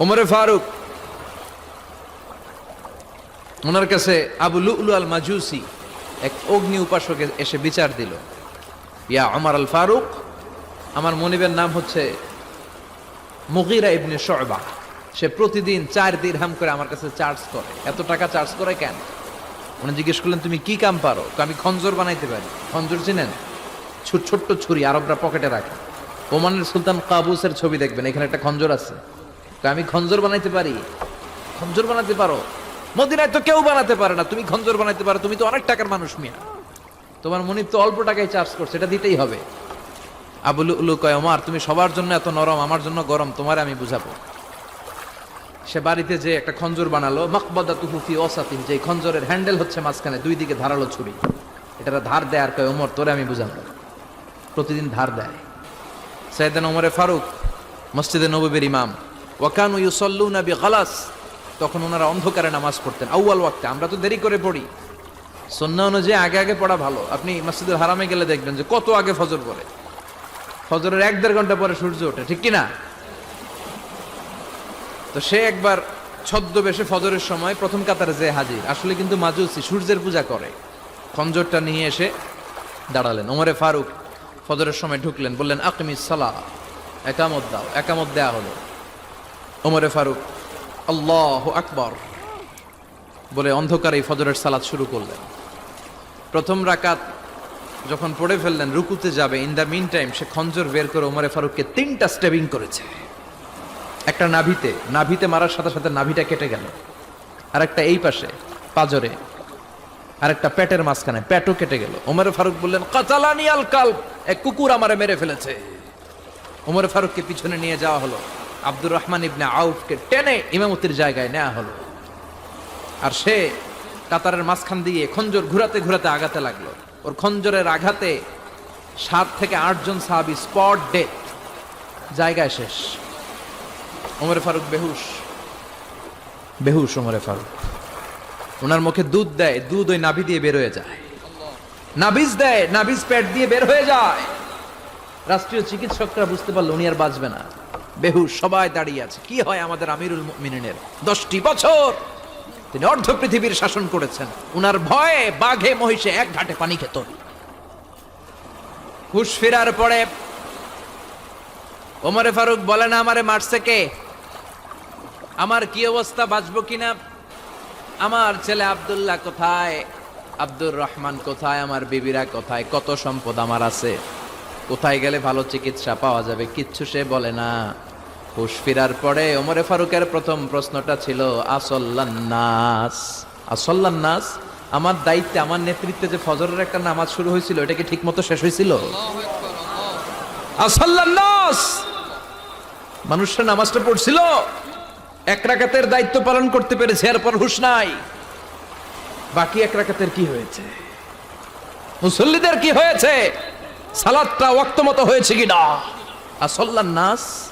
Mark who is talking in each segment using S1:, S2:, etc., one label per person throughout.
S1: ওমরে ফারুক, ওনার কাছে আবু লুলু আল মাজুসি এক অগ্নি উপাসক এসে বিচার দিল। ইয়া আমার আল ফারুক, আমার মনিবের নাম হচ্ছে মুগিরা ইবনে শয়বা সে প্রতিদিন চার দিরহাম করে আমার কাছে চার্জ করে। এত টাকা চার্জ করে কেন? উনি জিজ্ঞেস করলেন, তুমি কি কাম পারো? আমি খঞ্জর বানাইতে পারি। খঞ্জর চিনেন? ছোট ছোট্ট ছুরি আরবরা পকেটে রাখে ওমানের সুলতান কাবুসের ছবি দেখবেন, এখানে একটা খঞ্জর আছে। আমি খঞ্জর বানাইতে পারি? খঞ্জর বানাতে পারো? মদিনায় তো কেউ বানাতে পারে না। তুমি খঞ্জর বানাইতে পারো। তুমি তো অনেক টাকার মানুষ মিয়া। তোমার মনিব তো অল্প টাকায় চার্জ করছে, এটা দিতেই হবে। আবুল উলু কয়, ওমার, তুমি সবার জন্য এত নরম, আমার জন্য গরম, তোমার আমি বুঝাবো। সে বাড়িতে যে একটা খঞ্জর বানালো মকবদা তুহুফি ওসাতিন যে খঞ্জরের হ্যান্ডেল হচ্ছে মাঝখানে, দুই দিকে ধারালো ছুরি। এটা ধার দেয় আর কয়, ওমর, তোরে আমি বুঝাবো। প্রতিদিন ধার দেয়। সাইদান ওমরে ফারুক, মসজিদে নবীর ইমাম। ওয়াকানু ইউসল্লুনা বিগালাস। তখন ওনারা অন্ধকারে নামাজ পড়তেন। আউয়াল ওয়াক্তে, আমরা তো দেরি করে পড়ি। সন্না অনুযায়ী আগে আগে পড়া ভালো। আপনি মসজিদুল হারামে গেলে দেখবেন যে কত আগে ফজর পড়ে। ফজরের এক দেড় ঘণ্টা পরে সূর্য ওঠে, ঠিক কিনা? তো সে একবার ছদ্মবেশে ফজরের সময় প্রথম কাতারে যে হাজির। আসলে কিন্তু মাজুসি সূর্যের পূজা করে। খঞ্জরটা নিয়ে এসে দাঁড়ালেন। ওমরে ফারুক ফজরের সময় ঢুকলেন, বললেন আকমি সালা একামত দাও। একামত দেয়া হলো। ওমরে ফারুক, আল্লাহ আকবর বলে অন্ধকারে এই ফজরের সালাদ শুরু করলেন। প্রথম রাকাত যখন পড়ে ফেললেন, রুকুতে যাবে ইন দ্য মিন টাইম সে খঞ্জর বের করে ওমরে ফারুককে তিনটা স্টেবিং করেছে। একটা নাভিতে নাভিতে মারার সাথে সাথে নাভিটা কেটে গেল। আর একটা এই পাশে, পাজরে আর একটা পেটের মাঝখানে, পেটও কেটে গেল। ওমর ফারুক বললেন, কাতালানি আল কাল এক কুকুর আমারে মেরে ফেলেছে। ওমর ফারুককে পিছনে নিয়ে যাওয়া হলো। আব্দুর রহমান ইবনে আউফকে টেনে ইমামতির জায়গায় নেওয়া হলো। আর সে কাতারের মাঝখান দিয়ে খঞ্জর ঘুরাতে ঘুরাতে আগাতে লাগল। ওর খঞ্জরের আঘাতে সাত থেকে আটজন সাহাবি স্পট ডেথ। জায়গায় শেষ। ওমরে ফারুক বেহুশ। বেহুশ ওমরে ফারুক। ওনার মুখে দুধ দেয়, দুধ ওই নাভি দিয়ে বের হয়ে যায়। নাভিজ দেয়, নাভিজ পেট দিয়ে বের হয়ে যায়। রাষ্ট্রীয় চিকিৎসকরা বুঝতে পারল উনি আর বাঁচবে না। বেহুশ সবাই দাঁড়িয়ে আছে। কি হয় আমাদের আমিরুল মিনিনের দশটি বছর তিনি অর্ধ পৃথিবীর শাসন করেছেন। উনার ভয়ে বাঘে মহিষে এক ঘাটে পানি খেত। হুশ ফেরার পরে ওমরে ফারুক বলে, না, আমারে মারছে কে? আমার কি অবস্থা? বাঁচবো কিনা আমার ছেলে আব্দুল্লাহ কোথায়? আব্দুর রহমান কোথায়? আমার বিবিরা কোথায়? কত সম্পদ আমার আছে? কোথায় গেলে ভালো চিকিৎসা পাওয়া যাবে? কিচ্ছু সে বলে না। হুশ ফিরার পরে ওমরে ফারুকের প্রথম প্রশ্নটা ছিল আসল্লান্নাস। আসল্লান্নাস? আমার দায়িত্বে আমার নেতৃত্বে যে ফজরের একটা নামাজ শুরু হয়েছিল এটা কি ঠিক মতো শেষ হয়েছিল? আসল্লান্নাস? মানুষরা নামাজটা পড়ছিল। এক রাকাতের দায়িত্ব পালন করতে পেরেছে এরপর হুশ নাই। বাকি এক রাকাতের কি হয়েছে? মুসল্লিদের কি হয়েছে? সালাদটা ওয়াক্ত মতো হয়েছে কিনা আসল্লান নাস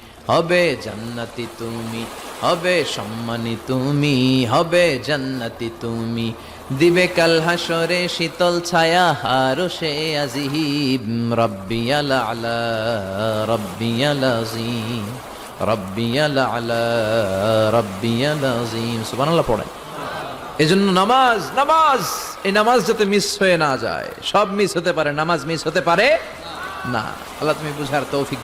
S1: হবে জান্নাতি তুমি, হবে সম্মানী তুমি, হবে জান্নাতি তুমি। দিবে কাল হাসরে শীতল ছায়া, হারো সে আজিব। রব্বিয়াল আলা, রব্বিয়াল আজিম রব্বিয়াল আলা, রব্বিয়াল আজিম সুবহানাল্লাহ পড়েন। এজন্য নামাজ নামাজ, এই নামাজ যাতে মিস হয়ে না যায়, সব মিস হতে পারে, নামাজ মিস হতে পারে না। আল্লাহ তুমি বুঝার তৌফিক